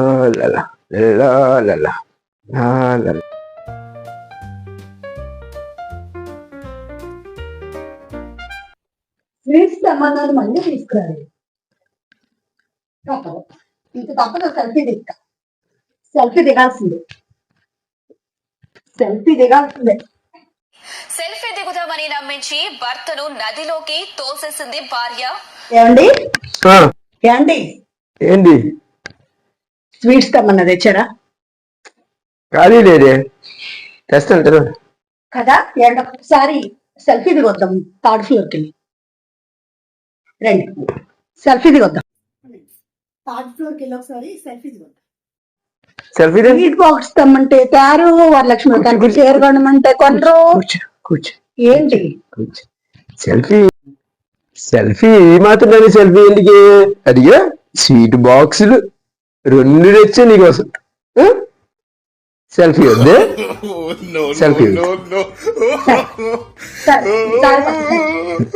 la la. La la la. La la la. Sweets తెమ్మన్నాను మళ్ళీ తీసుకురాలి తప్పదు. ఇంక తప్పదు సెల్ఫీ దిక్క. సెల్ఫీ దిగాల్సిందే. సెల్ఫీ దిగాల్సిందే. సెల్ఫీ దిగుదామని నమ్మించి భర్తను నదిలోకి తోసేసింది భార్య. ఏమండి? ఆ, ఏమండి? ఏంటి స్వీట్స్ తెమ్మన్నా తెచ్చారా? ఖాళీ లేదే. తెస్తాను కదా? ఏంటి ఒకసారి సెల్ఫీ దిగొద్దాం థర్డ్ ఫ్లోర్కి వెళ్ళి రండి. సెల్ఫీ దిగొద్దాం థర్డ్ ఫ్లోర్కి వెళ్ళి ఒకసారి సెల్ఫీ దిగొద్దాం సెల్ఫీ స్వీట్ బాక్స్ తెమ్మంటే తారు వరలక్ష్మి గారికి. చీర కొనమంటే కొనరు. కూర్చో కూర్చో. ఏంటి? సెల్ఫీ సెల్ఫీ ఏ మాత్రం సెల్ఫీ ఎందుకు? అదిగా స్వీట్ బాక్సులు. రెండు తెచ్చా నీకోసం ఆ? సెల్ఫీ వద్దే? Oh,